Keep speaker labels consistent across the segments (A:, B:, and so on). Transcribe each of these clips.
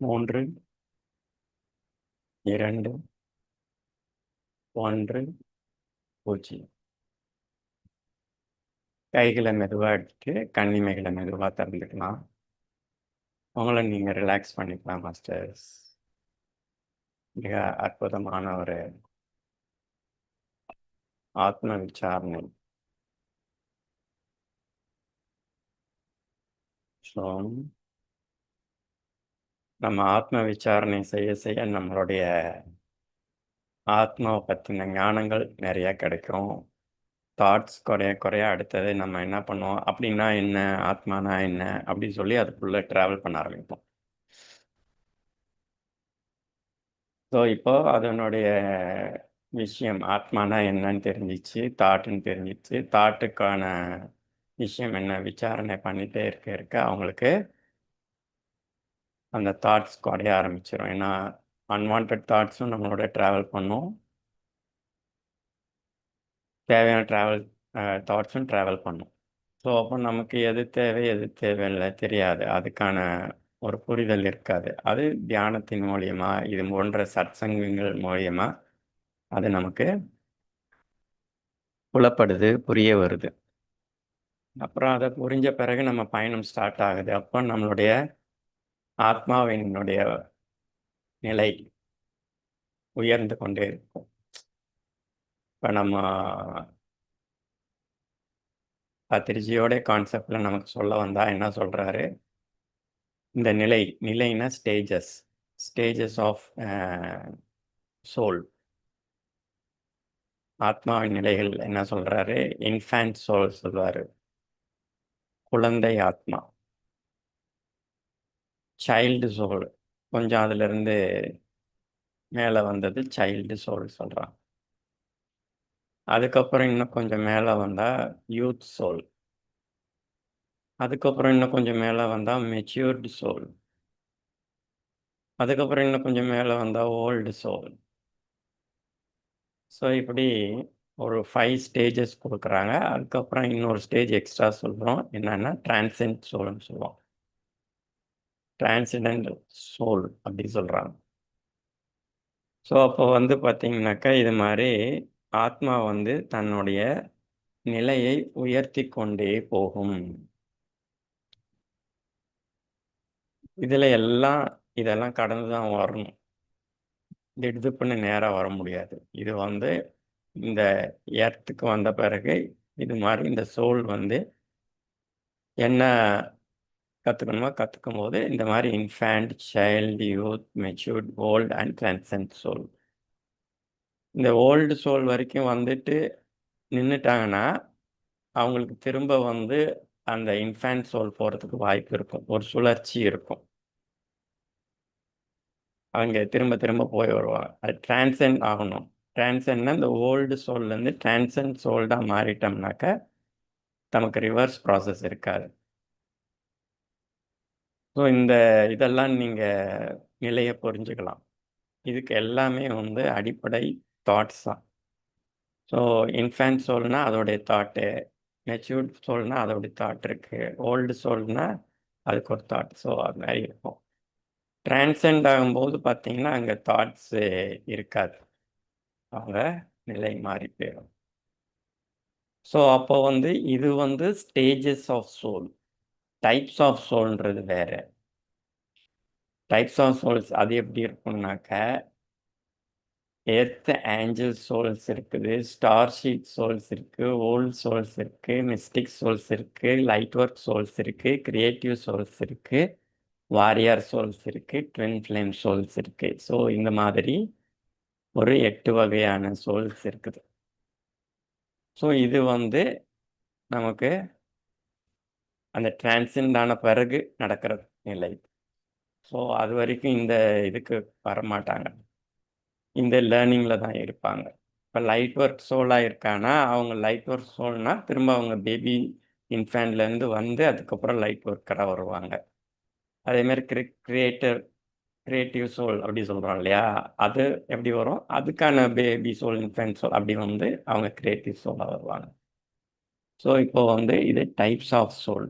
A: மூன்று இரண்டு ஒன்று பூஜ்ஜியம். கைகளை மெதுவாக எடுத்துட்டு கண்ணிமைகளை மெதுவாக திறந்துக்கலாம். உங்களை நீங்கள் ரிலாக்ஸ் பண்ணிக்கலாம் மாஸ்டர்ஸ் மிக அற்புதமான ஒரு ஆத்ம விசாரணை. ஸோ நம்ம ஆத்ம விசாரணை செய்ய செய்ய நம்மளுடைய ஆத்மாவை பற்றின ஞானங்கள் நிறையா கிடைக்கும். தாட்ஸ் குறைய குறைய அடுத்தது நம்ம என்ன பண்ணுவோம்? அப்படின்னா என்ன? ஆத்மானா என்ன? அப்படின்னு சொல்லி அதுக்குள்ளே ட்ராவல் பண்ண ஆரம்பிப்போம். ஸோ இப்போ அதனுடைய விஷயம் ஆத்மானா என்னன்னு தெரிஞ்சிச்சு தாட்டுன்னு தெரிஞ்சிச்சு. தாட்டுக்கான விஷயம் என்ன? விசாரணை பண்ணிகிட்டே இருக்க இருக்க அவங்களுக்கு அந்த தாட்ஸ் குறைய ஆரம்பிச்சிடும் ஏன்னா அன்வான்ட் தாட்ஸும் நம்மளோட ட்ராவல் பண்ணும். தேவையான ட்ராவல் தாட்ஸும் ட்ராவல் பண்ணும். ஸோ அப்போ நமக்கு எது தேவை எது தேவையில்லை தெரியாது. அதுக்கான ஒரு புரிதல் இருக்காது. அது தியானத்தின் மூலியமாக இது போன்ற சத்சங்கங்கள் மூலியமாக அது நமக்கு புலப்படுது புரிய வருது. அப்புறம் அதை புரிஞ்ச பிறகு நம்ம பயணம் ஸ்டார்ட் ஆகுது. அப்போ நம்மளுடைய ஆத்மாவினுடைய நிலை உயர்ந்து கொண்டே இருக்கும். இப்போ நம்ம பத்திரிஜியோட கான்செப்டில் நமக்கு சொல்ல வந்தால் என்ன சொல்கிறாரு இந்த நிலை நிலைனா ஸ்டேஜஸ் ஸ்டேஜஸ் ஆஃப் சோல் ஆத்மாவின் நிலைகள் என்ன சொல்கிறாரு இன்ஃபேண்ட் சோல் சொல்வார். குழந்தை ஆத்மா. சைல்டு சோல் கொஞ்சம் அதுலேருந்து மேலே வந்தது சைல்டு சோல் சொல்கிறான் அதுக்கப்புறம் இன்னும் கொஞ்சம் மேலே வந்தால் யூத் சோல் அதுக்கப்புறம் இன்னும் கொஞ்சம் மேலே வந்தால் மெச்சூர்டு சோல் அதுக்கப்புறம் இன்னும் கொஞ்சம் மேலே வந்தால் ஓல்டு சோல் ஸோ இப்படி ஒரு ஃபைவ் ஸ்டேஜஸ் கொடுக்குறாங்க. அதுக்கப்புறம் இன்னொரு ஸ்டேஜ் எக்ஸ்ட்ரா சொல்கிறோம் என்னென்னா டிரான்சென்ட் சோல்னு சொல்லுவோம். டிரான்சிடென்டல் சோல் அப்படி சொல்கிறாங்க ஸோ அப்போ வந்து பார்த்தீங்கன்னாக்கா இது மாதிரி ஆத்மா வந்து தன்னுடைய நிலையை உயர்த்தி கொண்டே போகும். இதில் எல்லாம் இதெல்லாம் கடந்து தான் வரணும் திடுதுப்புன்னு நேராக வர முடியாது. இது வந்து இந்த எர்த்துக்கு வந்த பிறகு இது மாதிரி இந்த சோல் வந்து என்ன கற்றுக்கணுமா கற்றுக்கும் போது இந்த மாதிரி infant child youth matured old and transcendent soul இந்த ஓல்டு சோல் வரைக்கும் வந்துட்டு நின்றுட்டாங்கன்னா அவங்களுக்கு திரும்ப வந்து அந்த இன்ஃபேண்ட் சோல் போகிறதுக்கு வாய்ப்பு இருக்கும். ஒரு சுழற்சி இருக்கும். அவங்க திரும்ப திரும்ப போய் வருவாங்க. அது டிரான்சென்ட் ஆகணும். டிரான்சென்ட்னா இந்த ஓல்டு சோல்லேருந்து டிரான்சென்ட் சோல்டாக மாறிட்டோம்னாக்கா நமக்கு ரிவர்ஸ் ப்ராசஸ் இருக்காது. ஸோ இந்த இதெல்லாம் நீங்கள் நிலையை புரிஞ்சுக்கலாம். இதுக்கு எல்லாமே வந்து அடிப்படை தாட்ஸ் தான். ஸோ இன்ஃபேன்ட் சோல்னால் அதோடைய தாட்டு மெச்சூர்ட் சோல்னால் அதோடைய தாட் இருக்குது ஓல்டு சோல்னால் அதுக்கு ஒரு தாட் ஸோ அது மாதிரி இருக்கும். டிரான்சென்ட் ஆகும்போது பார்த்தீங்கன்னா அங்கே தாட்ஸு இருக்காது. அவங்க நிலை மாறி போயிடும். ஸோ அப்போ வந்து இது வந்து stages of soul types of சோல்ன்றது வேறு. டைப்ஸ் ஆஃப் சோல்ஸ் அது எப்படி இருக்கும்னாக்க எர்த் ஏஞ்சல் சோல்ஸ் இருக்குது ஸ்டார் ஷீட் சோல்ஸ் இருக்குது ஓல்ட் சோல்ஸ் இருக்குது மிஸ்டிக் சோல்ஸ் இருக்குது லைட் ஒர்க் சோல்ஸ் இருக்குது கிரியேட்டிவ் சோல்ஸ் இருக்குது வாரியர் சோல்ஸ் இருக்குது ட்வின் ஃப்ளேம் சோல்ஸ் இருக்குது ஸோ இந்த மாதிரி ஒரு எட்டு வகையான சோல்ஸ் இருக்குது. ஸோ இது வந்து நமக்கு அந்த டிரான்சென்ட் ஆன பிறகு நடக்கிற நிலை. ஸோ அது வரைக்கும் இந்த இதுக்கு வரமாட்டாங்க. இந்த லேர்னிங்கில் தான் இருப்பாங்க. இப்போ லைட் ஒர்க் சோலாக இருக்கானா அவங்க லைட் ஒர்க் சோல்னா திரும்ப அவங்க பேபி இன்ஃபேன்ட்லேருந்து வந்து அதுக்கப்புறம் லைட் ஒர்க்கராக வருவாங்க. அதேமாதிரி கிரி கிரியேட்டர் கிரியேட்டிவ் சோல் அப்படி சொல்கிறோம் இல்லையா? அது எப்படி வரும்? அதுக்கான பேபி சோல் இன்ஃபேன்ட் சோல் அப்படி வந்து அவங்க கிரியேட்டிவ் சோலாக வருவாங்க. ஸோ இப்போ வந்து இது types of soul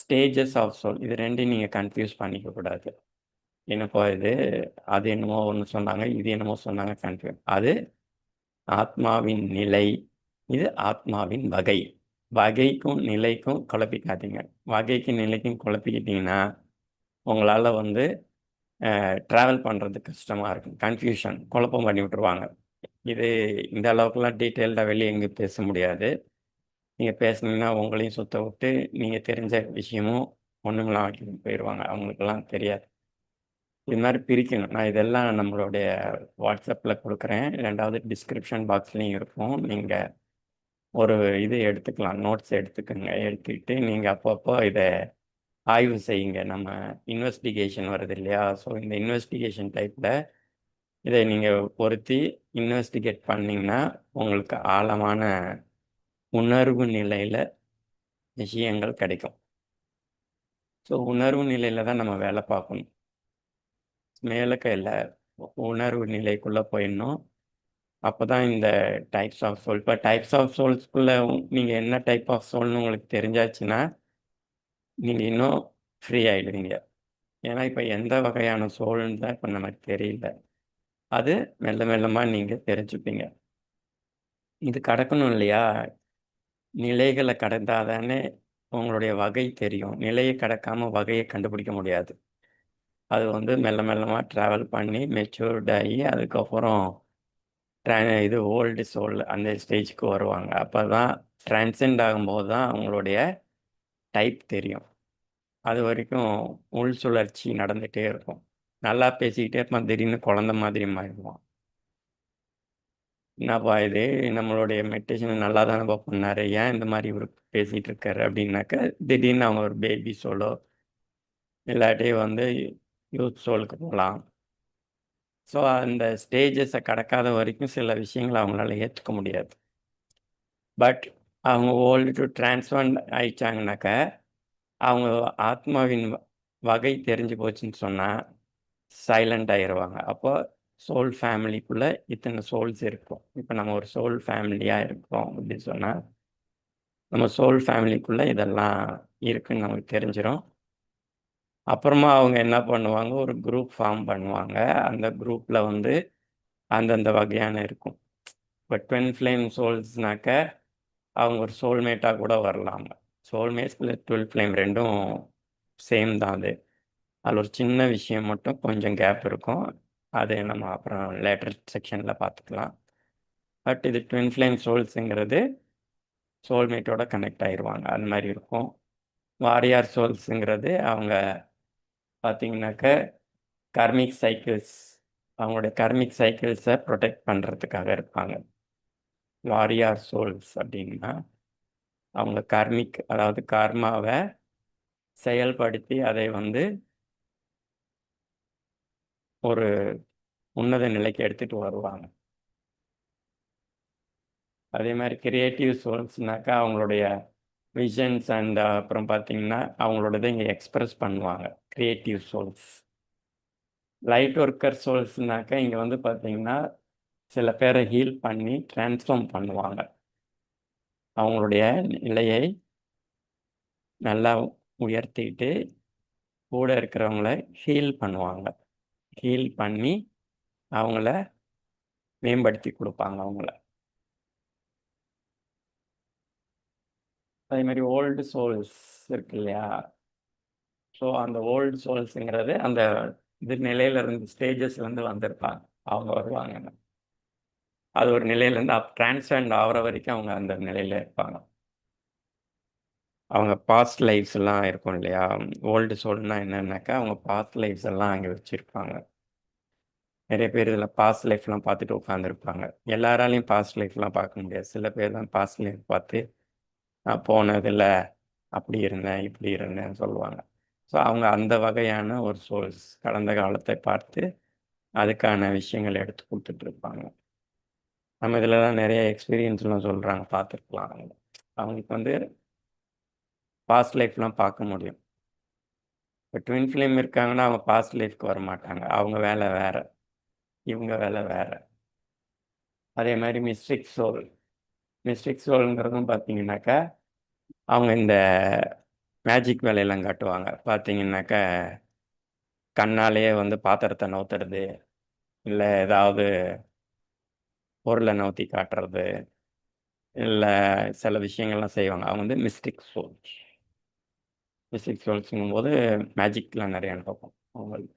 A: stages of soul இது ரெண்டையும் நீங்கள் கன்ஃபியூஸ் பண்ணிக்க கூடாது. என்னப்பா இது? அது என்னமோ ஒன்று சொன்னாங்க இது என்னமோ சொன்னாங்க கன்ஃபியூஸ் அது ஆத்மாவின் நிலை. இது ஆத்மாவின் வகை. வகைக்கும் நிலைக்கும் குழப்பிக்காதீங்க. வகைக்கும் நிலைக்கும் குழப்பிக்கிட்டிங்கன்னா உங்களால் வந்து ட்ராவல் பண்ணுறது கஷ்டமாக இருக்கும். கன்ஃபியூஷன் குழப்பம் பண்ணி விட்ருவாங்க இது இந்த அளவுக்குலாம் டீட்டெயில்டாக வெளியே எங்கேயும் பேச முடியாது. நீங்கள் பேசுனீங்கன்னா உங்களையும் சுத்த விட்டு நீங்கள் தெரிஞ்ச விஷயமும் ஒன்றுங்களாம் ஆக்கிட்டு போயிடுவாங்க அவங்களுக்கெல்லாம் தெரியாது. இது மாதிரி பிரிக்கணும். நான் இதெல்லாம் நம்மளுடைய வாட்ஸ்அப்பில் கொடுக்குறேன். ரெண்டாவது டிஸ்கிரிப்ஷன் பாக்ஸ்லேயும் இருக்கும். நீங்கள் ஒரு இது எடுத்துக்கலாம். நோட்ஸ் எடுத்துக்கோங்க. எடுத்துக்கிட்டு நீங்கள் அப்பப்போ இதை ஆய்வு செய்யுங்க. நம்ம இன்வெஸ்டிகேஷன் வருது இல்லையா? ஸோ இந்த இன்வெஸ்டிகேஷன் டைப்பில் இதை நீங்கள் பொருத்தி இன்வெஸ்டிகேட் பண்ணிங்கன்னா உங்களுக்கு ஆழமான உணர்வு நிலையில் விஷயங்கள் கிடைக்கும். ஸோ உணர்வு நிலையில் தான் நம்ம வேலை பார்க்கணும். மேலுக்க இல்லை உணர்வு நிலைக்குள்ளே போயிடணும். அப்போ தான் இந்த டைப்ஸ் ஆஃப் சோல் இப்போ டைப்ஸ் ஆஃப் சோல்ஸ்குள்ளே நீங்கள் என்ன டைப் ஆஃப் சோல்னு உங்களுக்கு தெரிஞ்சாச்சுன்னா நீங்கள் இன்னும் ஃப்ரீ ஆகிடுவீங்க ஏன்னா இப்போ எந்த வகையான சோல்னு தான் இப்போ நமக்கு தெரியல. அது மெல்ல மெல்லமாக நீங்கள் தெரிஞ்சுப்பீங்க. இது கடக்கணும் இல்லையா? நிலைகளை கடந்தால் தானே உங்களுடைய வகை தெரியும். நிலையை கடக்காமல் வகையை கண்டுபிடிக்க முடியாது. அது வந்து மெல்ல மெல்லமாக ட்ராவல் பண்ணி மெச்சூர்ட் ஆகி அதுக்கப்புறம் ட்ரா இது ஓல்டு சோல் அந்த ஸ்டேஜுக்கு வருவாங்க. அப்போ தான் ட்ரான்சென்ட் ஆகும்போது தான் அவங்களுடைய டைப் தெரியும். அது வரைக்கும் உள் சுழற்சி நடந்துகிட்டே இருக்கும். நல்லா பேசிக்கிட்டே இருப்பான். திடீர்னு குழந்த மாதிரி மாறிடுவான். என்னப்பா இது? நம்மளுடைய மெடிடேஷன் நல்லா தானேப்பா பண்ணாரு? ஏன் இந்த மாதிரி இவர் பேசிகிட்டு இருக்காரு? அப்படின்னாக்கா திடீர்னு அவங்க ஒரு பேபி சோலோ இல்லாட்டி வந்து யூத் சோலுக்கு போகலாம் ஸோ அந்த ஸ்டேஜஸை கடக்காத வரைக்கும் சில விஷயங்களை அவங்களால ஏற்றுக்க முடியாது. பட் அவங்க ஓல்டு டு டிரான்ஸ்ஃபண்ட் ஆயிடுச்சாங்கனாக்க அவங்க ஆத்மாவின் வகை தெரிஞ்சு போச்சுன்னு சொன்னால் சைலண்ட் ஆயிடுவாங்க அப்போது சோல் ஃபேமிலிக்குள்ளே இத்தனை சோல்ஸ் இருக்கும். இப்போ நம்ம ஒரு சோல் ஃபேமிலியாக இருக்கோம் அப்படின்னு சொன்னால் நம்ம சோல் ஃபேமிலிக்குள்ளே இதெல்லாம் இருக்குன்னு நமக்கு தெரிஞ்சிடும் அப்புறமா அவங்க என்ன பண்ணுவாங்க? ஒரு குரூப் ஃபார்ம் பண்ணுவாங்க. அந்த குரூப்பில் வந்து அந்தந்த வகையான இருக்கும். இப்போ ட்வென் ஃப்ளேம் சோல்ஸ்னாக்க அவங்க ஒரு சோல்மேட்டாக கூட வரலாம் சோல்மேட்ஸில் டுவெல் ஃப்ளேம் ரெண்டும் சேம் தான் அது. அதில் ஒரு சின்ன விஷயம் மட்டும் கொஞ்சம் கேப் இருக்கும். அது நம்ம அப்புறம் லேட்டர் செக்ஷனில் பார்த்துக்கலாம். பட் இது ட்வின் ஃப்ளேம் சோல்ஸுங்கிறது சோல்மேட்டோட கனெக்ட் ஆயிடுவாங்க அந்த மாதிரி இருக்கும். வாரியார் சோல்ஸுங்கிறது அவங்க பார்த்தீங்கன்னாக்க கர்மிக் சைக்கிள்ஸ் அவங்களுடைய கர்மிக் சைக்கிள்ஸை ப்ரொடெக்ட் பண்ணுறதுக்காக இருப்பாங்க. வாரியார் சோல்ஸ் அப்படின்னா அவங்க கர்மிக் அதாவது கர்மாவை செயல்படுத்தி அதை வந்து ஒரு உன்னத நிலைக்கு எடுத்துகிட்டு வருவாங்க. அதே மாதிரி கிரியேட்டிவ் சோல்ஸ்னாக்கா அவங்களுடைய விஷன்ஸ் அண்ட் அப்புறம் பார்த்தீங்கன்னா அவங்களோடதை இங்கே எக்ஸ்ப்ரெஸ் பண்ணுவாங்க க்ரியேட்டிவ் சோல்ஸ் லைட் ஒர்க்கர் சோல்ஸ்னாக்கா இங்கே வந்து பார்த்தீங்கன்னா சில பேரை ஹீல் பண்ணி டிரான்ஸ்ஃபார்ம் பண்ணுவாங்க. அவங்களுடைய நிலையை நல்லா உயர்த்திட்டு கூட இருக்கிறவங்கள ஹீல் பண்ணுவாங்க. ஹீல் பண்ணி அவங்கள மேம்படுத்தி கொடுப்பாங்க அவங்கள. அதே மாதிரி ஓல்டு சோல்ஸ் இருக்கு இல்லையா? ஸோ அந்த ஓல்டு சோல்ஸுங்கிறது அந்த இது நிலையிலேருந்து ஸ்டேஜஸ்லேருந்து வந்திருப்பாங்க. அவங்க வருவாங்க. அது ஒரு நிலையிலேருந்து அப் டிரான்ஸ்ஃபண்ட் ஆகிற வரைக்கும் அவங்க அந்த நிலையில் இருப்பாங்க. அவங்க பாஸ்ட் லைஃப்ஸ் எல்லாம் இருக்கும் இல்லையா? ஓல்டு சோல்னா என்னன்னாக்கா அவங்க பாஸ்ட் லைஃப்ஸ் எல்லாம் அங்கே வச்சுருப்பாங்க. நிறைய பேர் இதில் பாஸ்ட் லைஃப்லாம் பார்த்துட்டு உட்காந்துருப்பாங்க எல்லாராலையும் பாஸ்ட் லைஃப்லாம் பார்க்க முடியாது. சில பேர் தான் பாஸ்ட் லைஃப் பார்த்து நான் போனதில் அப்படி இருந்தேன் இப்படி இருந்தேன்னு சொல்லுவாங்க. ஸோ அவங்க அந்த வகையான ஒரு சோர்ஸ் கடந்த காலத்தை பார்த்து அதுக்கான விஷயங்களை எடுத்து கொடுத்துட்ருப்பாங்க நம்ம இதிலலாம் நிறைய எக்ஸ்பீரியன்ஸ்லாம் சொல்கிறாங்க பார்த்துருக்கலாம். அவங்களுக்கு வந்து பாஸ்ட் லைஃப்லாம் பார்க்க முடியும். இப்போ ட்வின் ஃபிலிம் இருக்காங்கன்னா அவங்க பாஸ்ட் லைஃப்க்கு வர மாட்டாங்க அவங்க வேலை வேறு. இவங்க வேலை வேறு. அதே மாதிரி மிஸ்டிக் சோல் மிஸ்டிக் சோலுங்கிறதும் பார்த்தீங்கன்னாக்கா அவங்க இந்த மேஜிக் வேலையெல்லாம் காட்டுவாங்க. பார்த்தீங்கன்னாக்கா கண்ணாலேயே வந்து பாத்திரத்தை நவுத்துறது இல்லை ஏதாவது பொருளை நவுத்தி காட்டுறது இல்லை சில விஷயங்கள்லாம் செய்வாங்க. அவங்க வந்து மிஸ்டிக் சோல்ஸ் ஃபிசிக்ஸ் சோல்ஸுங்கும் போது மேஜிக்லாம் நிறைய நடக்கும். அவங்களுக்கு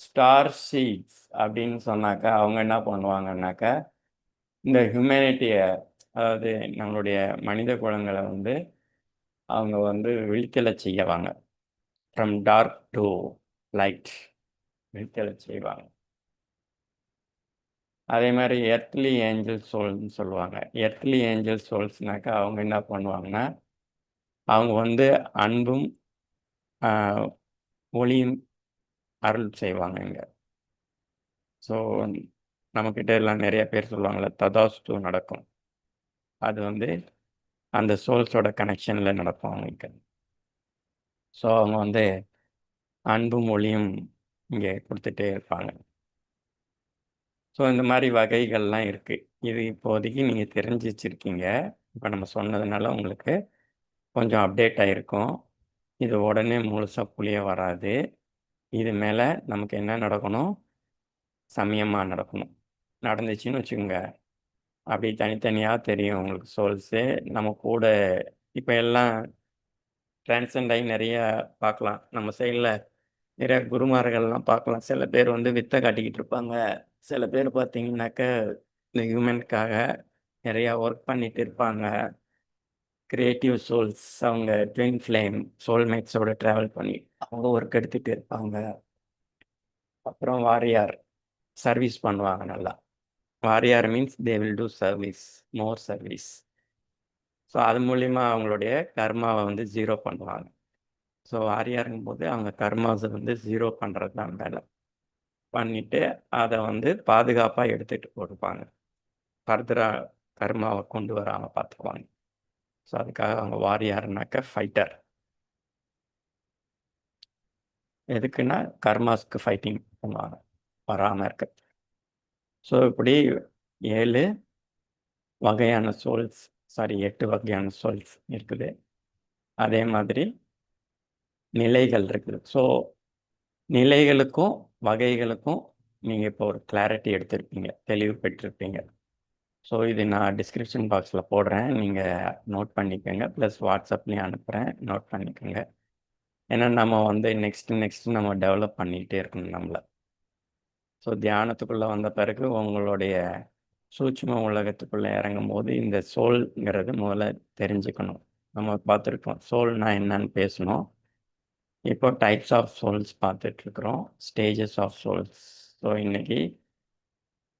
A: ஸ்டார் சீட்ஸ் அப்படின்னு சொன்னாக்கா அவங்க என்ன பண்ணுவாங்கன்னாக்கா இந்த ஹியூமனிட்டியை அதாவது நம்மளுடைய மனித குலங்களை வந்து அவங்க வந்து விழித்தலை செய்யவாங்க ஃப்ரம் டார்க் டு லைட் விழித்தலை செய்வாங்க. அதே மாதிரி எர்த்லி ஏஞ்சல் சோல்னு சொல்லுவாங்க. எர்த்லி ஏஞ்சல் சோல்ஸ்னாக்கா அவங்க என்ன பண்ணுவாங்கன்னா அவங்க வந்து அன்பும் ஒளியும் அருள் செய்வாங்க இங்கே. ஸோ நம்மக்கிட்ட எல்லாம் நிறைய பேர் சொல்லுவாங்கள்ல ததாஸ்து நடக்கும். அது வந்து அந்த சோல்ஸோட கனெக்ஷனில் நடக்கும் அவங்களுக்கு. ஸோ அவங்க வந்து அன்பும் ஒளியும் இங்கே கொடுத்துட்டே இருப்பாங்க. ஸோ இந்த மாதிரி வகைகள்லாம் இருக்குது இது இப்போதைக்கு நீங்கள் தெரிஞ்சு வச்சுருக்கீங்க இப்போ நம்ம சொன்னதுனால உங்களுக்கு கொஞ்சம் அப்டேட் ஆகிருக்கும் இது உடனே முழுசாக புளிய வராது. இது மேலே நமக்கு என்ன நடக்கணும்? சமயமாக நடக்கணும். நடந்துச்சுன்னு வச்சுக்கோங்க. அப்படி தனித்தனியாக தெரியும் உங்களுக்கு சோல்ஸு நம்ம கூட இப்போ எல்லாம் டிரான்சென்ட் ஆகி நிறைய பார்க்கலாம். நம்ம சைடில் நிறைய குருமார்கள்லாம் பார்க்கலாம். சில பேர் வந்து வித்தை காட்டிக்கிட்டு இருப்பாங்க. சில பேர் பார்த்தீங்கன்னாக்க இந்த ஹியூமனுக்காக நிறையா ஒர்க் பண்ணிட்டு இருப்பாங்க. கிரியேட்டிவ் சோல்ஸ் அவங்க ட்வின் ஃப்ளேம் சோல்மேட்ஸோட ட்ராவல் பண்ணி அவங்க ஒர்க் எடுத்துகிட்டு இருப்பாங்க. அப்புறம் வாரியார் சர்வீஸ் பண்ணுவாங்க நல்லா. Warrior means they will do service more service so அது மூலிமா அவங்களுடைய கர்மாவை வந்து ஜீரோ பண்ணுவாங்க. ஸோ வாரியாருங்கும் போது அவங்க கர்மாஸை வந்து ஜீரோ பண்ணுறது தான் வேலை. பண்ணிட்டு அதை வந்து பாதுகாப்பாக எடுத்துகிட்டு கொடுப்பாங்க ஃபர்தராக கர்மாவை கொண்டு வராமல் பார்த்துக்குவாங்க ஸோ அதுக்காக அவங்க வாரியாருனாக்க ஃபைட்டர் எதுக்குன்னா கர்மாஸ்க்கு ஃபைட்டிங் பண்ணுவாங்க. வராமல் இருக்க. ஸோ இப்படி ஏழு வகையான சோல்ஸ் சாரி எட்டு வகையான சோல்ஸ் இருக்குது. அதே மாதிரி நிலைகள் இருக்குது. ஸோ நிலைகளுக்கும் வகைகளுக்கும் நீங்கள் இப்போ ஒரு கிளாரிட்டி எடுத்திருப்பீங்க. தெளிவு பெற்றிருப்பீங்க. ஸோ இது நான் டிஸ்கிரிப்ஷன் பாக்ஸில் போடுறேன். நீங்கள் நோட் பண்ணிக்கோங்க. ப்ளஸ் வாட்ஸ்அப்லேயும் அனுப்புகிறேன் நோட் பண்ணிக்கோங்க. ஏன்னா நம்ம வந்து நெக்ஸ்ட் நெக்ஸ்ட் நம்ம டெவலப் பண்ணிக்கிட்டே இருக்கணும் நம்மளை. ஸோ தியானத்துக்குள்ளே வந்த பிறகு உங்களுடைய சூட்சும உலகத்துக்குள்ளே இறங்கும் போது இந்த சோல்ங்கிறது முதல்ல தெரிஞ்சுக்கணும். நம்ம பார்த்துருக்கோம். சோல்னா என்னன்னு பேசணும் இப்போ டைப்ஸ் ஆஃப் சோல்ஸ் பார்த்துட்ருக்குறோம். ஸ்டேஜஸ் ஆஃப் சோல்ஸ் ஸோ இன்றைக்கி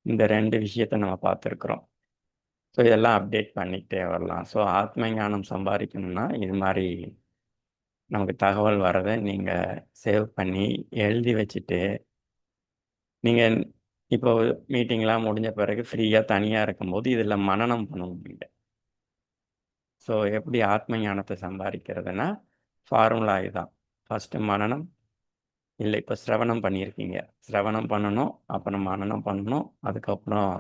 A: இந்த ரெண்டு விஷயத்தை நம்ம பார்த்துருக்குறோம். ஸோ இதெல்லாம் அப்டேட் பண்ணிக்கிட்டே வரலாம். ஸோ ஆத்ம ஞானம் சம்பாதிக்கணும்னா இது மாதிரி நமக்கு தகவல் வரதை நீங்கள் சேவ் பண்ணி எழுதி வச்சுட்டு நீங்கள் இப்போ மீட்டிங்லாம் முடிஞ்ச பிறகு ஃப்ரீயாக தனியாக இருக்கும்போது இதில் மனநம் பண்ண முடியல ஸோ எப்படி ஆத்ம ஞானத்தை சம்பாதிக்கிறதுனா ஃபார்முலா இதுதான். ஃபஸ்ட்டு மனனம் இல்லை இப்போ சிரவணம் பண்ணியிருக்கீங்க. சிரவணம் பண்ணணும் அப்புறம் மனனம் பண்ணணும் அதுக்கப்புறம்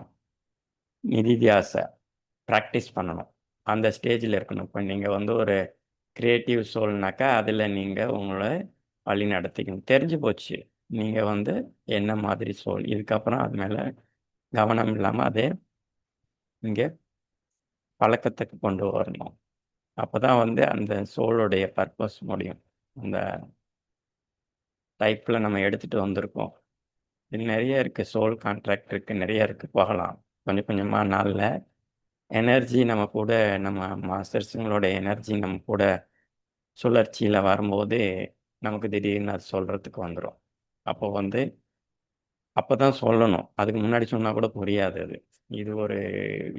A: நிதித்தியாசை. ப்ராக்டிஸ் பண்ணணும். அந்த ஸ்டேஜில் இருக்கணும். இப்போ நீங்கள் வந்து ஒரு க்ரியேட்டிவ் சோல்னாக்கா அதில் நீங்கள் உங்களை வழி நடத்திக்கணும். தெரிஞ்சு போச்சு. நீங்கள் வந்து என்ன மாதிரி சோல் இதுக்கப்புறம் அது மேலே கவனம் இல்லாமல் அதே இங்கே பழக்கத்துக்கு கொண்டு வரணும். அப்போ தான் வந்து அந்த சோலுடைய பர்பஸ் முடியும். அந்த டைப்பில் நம்ம எடுத்துகிட்டு வந்திருக்கோம். இது நிறைய இருக்குது சோல் கான்ட்ராக்ட் இருக்குது நிறைய இருக்குது போகலாம். கொஞ்சம் கொஞ்சமாக நாளில் எனர்ஜி நம்ம கூட நம்ம மாஸ்டர்ஸுங்களோட எனர்ஜி நம்ம கூட சுழற்சியில் வரும்போது நமக்கு திடீர்னு அது சொல்கிறதுக்கு வந்துடும் அப்போ வந்து அப்போ தான் சொல்லணும். அதுக்கு முன்னாடி சொன்னால் கூட புரியாது அது. இது ஒரு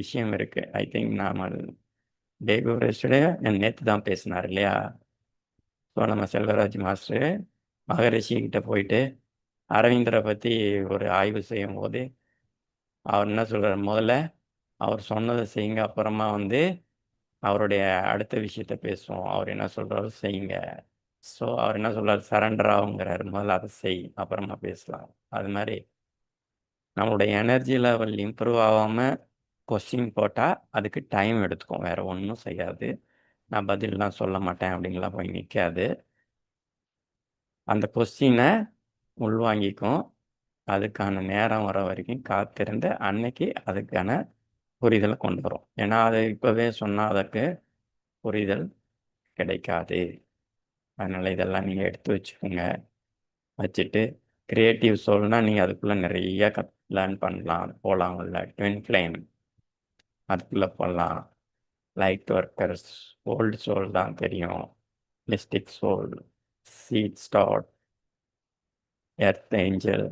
A: விஷயம் இருக்குது ஐ திங்க் நாம் டேகுரேஸ்டே நேற்று தான் பேசினார் இல்லையா? ஸோ நம்ம செல்வராஜ் மாஸ்டர் மகரிஷி கிட்ட போயிட்டு அரவிந்தரை பற்றி ஒரு ஆய்வு செய்யும் போது அவர் என்ன சொல்கிறார் முதல்ல அவர் சொன்னதை செய்யுங்க. அப்புறமா வந்து அவருடைய அடுத்த விஷயத்த பேசுவோம். அவர் என்ன சொல்கிறாரோ செய்யுங்க. ஸோ அவர் என்ன சொல்கிறார் சரண்டர் ஆகுங்கிறாரு. முதல்ல அதை செய். அப்புறமா பேசலாம். அது மாதிரி நம்மளுடைய எனர்ஜி லெவல் இம்ப்ரூவ் ஆகாமல் கொஸ்டின் போட்டால் அதுக்கு டைம் எடுத்துக்கும். வேறு ஒன்றும் செய்யாது. நான் பதிலெலாம் சொல்ல மாட்டேன். அப்படின்லாம் போய் நிற்காது அந்த கொஸ்டினை உள்வாங்கிக்கும். அதுக்கான நேரம் வர வரைக்கும் காத்திருந்து அன்னைக்கு அதுக்கான புரிதலை கொண்டு வரும். ஏன்னா அது இப்போவே சொன்னால் அதற்கு புரிதல் கிடைக்காது. அதனால் இதெல்லாம் நீங்கள் எடுத்து வச்சுக்கோங்க. வச்சுட்டு க்ரியேட்டிவ் சோல்னால் நீங்கள் அதுக்குள்ளே நிறைய கத் லேர்ன் பண்ணலாம். போகலாம் உள்ள ட்வின் ஃப்ளேம் அதுக்குள்ளே போகலாம் லைட் ஒர்க்கர்ஸ் ஓல்டு சோல் தான் தெரியும். Mystic soul seed start earth angel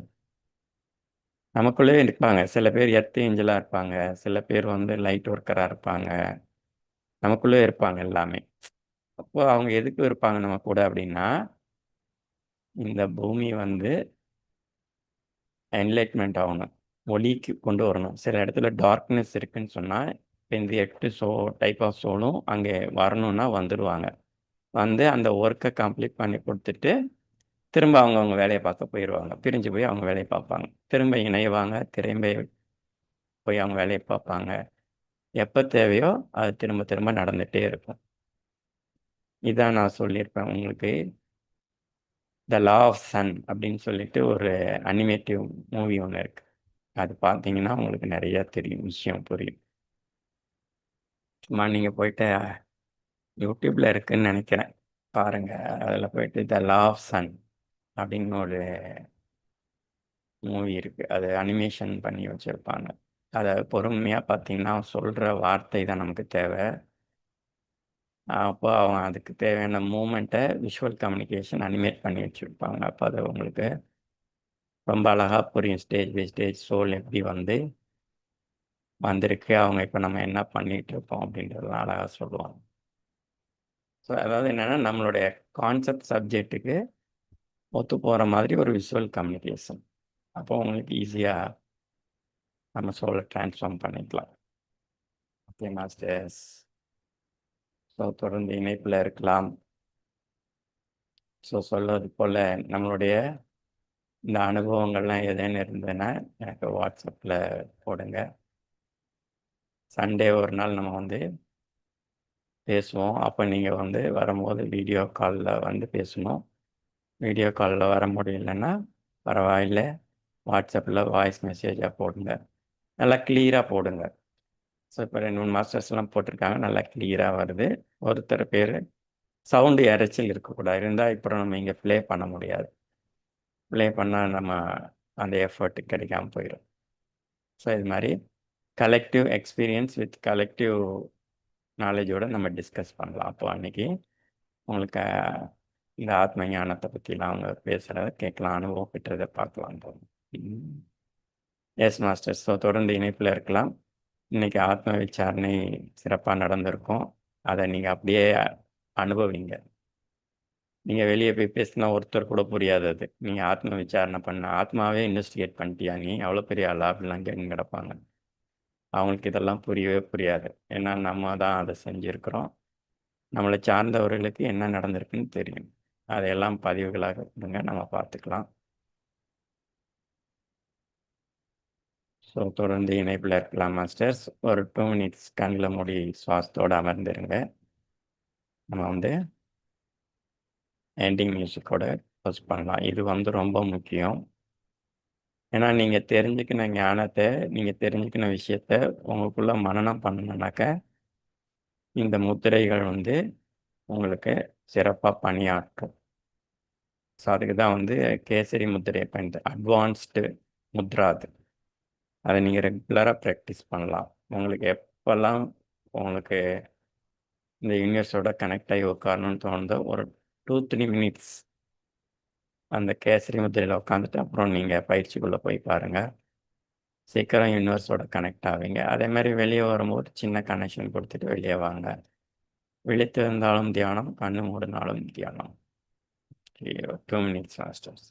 A: நமக்குள்ளே இருப்பாங்க. சில பேர் எர்த் ஏஞ்சலாக இருப்பாங்க. சில பேர் வந்து லைட் ஒர்க்கராக இருப்பாங்க. நமக்குள்ளே இருப்பாங்க எல்லாமே. அப்போ அவங்க எதுக்கு இருப்பாங்க நம்ம கூட அப்படின்னா இந்த பூமி வந்து என்லைட்மெண்ட் ஆகணும். ஒளிக்கு கொண்டு வரணும். சில இடத்துல டார்க்னஸ் இருக்குன்னு சொன்னால் இப்போ இந்த எட்டு சோ டைப் ஆஃப் சோலும் அங்கே வரணும்னா வந்துடுவாங்க வந்து அந்த ஒர்க்கை கம்ப்ளீட் பண்ணி கொடுத்துட்டு திரும்ப அவங்கவுங்க வேலையை பார்க்க போயிடுவாங்க பிரிஞ்சு போய் அவங்க வேலையை பார்ப்பாங்க. திரும்ப இணைவாங்க. திரும்ப போய் அவங்க வேலையை பார்ப்பாங்க. எப்போ தேவையோ அது திரும்ப திரும்ப நடந்துகிட்டே இருக்கும். இதான் நான் சொல்லியிருப்பேன் உங்களுக்கு. த லா ஆஃப் சன் அப்படின்னு சொல்லிட்டு ஒரு அனிமேட்டிவ் மூவி ஒன்று இருக்குது அது பார்த்தீங்கன்னா உங்களுக்கு நிறையா தெரியும். விஷயம் புரியும். சும்மா நீங்கள் போயிட்டு யூடியூப்பில் இருக்குன்னு நினைக்கிறேன். பாருங்கள் அதில் போயிட்டு த லா ஆஃப் சன் அப்படின்னு ஒரு மூவி இருக்குது அது அனிமேஷன் பண்ணி வச்சுருப்பாங்க. அதை பொறுமையாக பார்த்தீங்கன்னா சொல்கிற வார்த்தை தான் நமக்கு தேவை. அப்போ அவங்க அதுக்கு தேவையான மூமெண்ட்டை விஷுவல் கம்யூனிகேஷன் அனிமேட் பண்ணி வச்சுருப்பாங்க. அப்போ அது உங்களுக்கு ரொம்ப அழகாக புரியும். ஸ்டேஜ் பை ஸ்டேஜ் சோல் எப்படி வந்து வந்திருக்கு அவங்க இப்போ நம்ம என்ன பண்ணிகிட்டு இருக்கோம் அப்படின்றதெல்லாம் அழகாக சொல்லுவாங்க. ஸோ அதாவது என்னென்னா நம்மளுடைய கான்செப்ட் சப்ஜெக்ட்டுக்கு ஒத்து போகிற மாதிரி ஒரு விஷுவல் கம்யூனிகேஷன் அப்போ உங்களுக்கு ஈஸியாக நம்ம சோலை ட்ரான்ஸ்ஃபார்ம் பண்ணிக்கலாம் ஓகே மாஸ்டர்ஸ் ஸோ தொடர்ந்து இணைப்பில் இருக்கலாம் ஸோ சொல்வது போல் நம்மளுடைய இந்த அனுபவங்கள்லாம் எதுன்னு இருந்ததுன்னா எனக்கு வாட்ஸ்அப்பில் போடுங்க சண்டே ஒரு நாள் நம்ம வந்து பேசுவோம் அப்போ நீங்கள் வந்து வரும்போது வீடியோ காலில் வந்து பேசணும் வீடியோ காலில் வர முடியலன்னா பரவாயில்ல. வாட்ஸ்அப்பில் வாய்ஸ் மெசேஜாக போடுங்க. நல்லா கிளியராக போடுங்க. ஸோ இப்போ ரெண்டு மூணு மாஸ்டர்ஸ்லாம் போட்டிருக்காங்க. நல்லா கிளியராக வருது. ஒருத்தர் பேர் சவுண்டு இறைச்சல் இருக்கக்கூடாது. இருந்தால் இப்போ நம்ம இங்கே ப்ளே பண்ண முடியாது. ப்ளே பண்ணால் நம்ம அந்த எஃபர்ட் கிடைக்காம போயிடும் ஸோ இது மாதிரி கலெக்டிவ் எக்ஸ்பீரியன்ஸ் வித் கலெக்டிவ் நாலேஜோடு நம்ம டிஸ்கஸ் பண்ணலாம். அப்போ அன்றைக்கி உங்களுக்கு இந்த ஆத்ம ஞானத்தை பற்றிலாம் அவங்க பேசுகிறத கேட்கலாம் அனுபவம் பெற்றதை பார்க்கலாம் எஸ் மாஸ்டர் ஸோ தொடர்ந்து இணைப்பில் இருக்கலாம். இன்றைக்கி ஆத்ம விசாரணை சிறப்பாக நடந்திருக்கும். அதை நீங்கள் அப்படியே அனுபவிங்க. நீங்கள் வெளியே போய் பேசினா ஒருத்தர் கூட புரியாது அது. நீங்கள் ஆத்ம விசாரணை பண்ண ஆத்மாவே இன்வெஸ்டிகேட் பண்ணிட்டியா நீ? அவ்வளோ பெரிய ஆளா? அப்படிலாம் கேட்டு கிடப்பாங்க. அவங்களுக்கு இதெல்லாம் புரியவே புரியாது. ஏன்னா நம்ம தான் அதை செஞ்சுருக்கிறோம். நம்மளை சார்ந்தவர்களுக்கு என்ன நடந்திருக்குன்னு தெரியும். அதையெல்லாம் பதிவுகளாக கொடுங்க நம்ம பார்த்துக்கலாம். ஸோ தொடர்ந்து இணைப்பில் இருக்கலாம் மாஸ்டர்ஸ் ஒரு டூ மினிட்ஸ் கண்ணில் மூடி சுவாசத்தோடு அமர்ந்துருங்க. நம்ம வந்து எண்டிங் மியூசிக்கோட போஸ்ட் பண்ணலாம். இது வந்து ரொம்ப முக்கியம். ஏன்னா நீங்கள் தெரிஞ்சுக்கின ஞானத்தை நீங்கள் தெரிஞ்சுக்கின விஷயத்த உங்களுக்குள்ளே மனநம் பண்ணணுனாக்க இந்த முத்திரைகள் வந்து உங்களுக்கு சிறப்பாக பணியாற்றும். ஸோ அதுக்கு தான் வந்து கேசரி முத்திரையை பயன்படுத்த அட்வான்ஸ்டு முத்ரா அது. அதை நீங்கள் ரெகுலராக ப்ராக்டிஸ் பண்ணலாம். உங்களுக்கு எப்போல்லாம் உங்களுக்கு இந்த யூனிவர்ஸோட கனெக்ட் ஆகி உட்காரணும்னு தோணுதோ ஒரு டூ த்ரீ மினிட்ஸ் அந்த கேசரி முத்திரையில் உட்காந்துட்டு அப்புறம் நீங்கள் பயிற்சிக்குள்ளே போய் பாருங்கள் சீக்கிரம் யூனிவர்ஸோட கனெக்ட் ஆவீங்க. அதே மாதிரி வெளியே வரும்போது சின்ன கனெக்ஷன் கொடுத்துட்டு வெளியே வாங்க. விழித்திருந்தாலும் தியானம் கண்ணு மூடினாலும் தியானம் டூ மினிட்ஸ் மாஸ்டர்ஸ்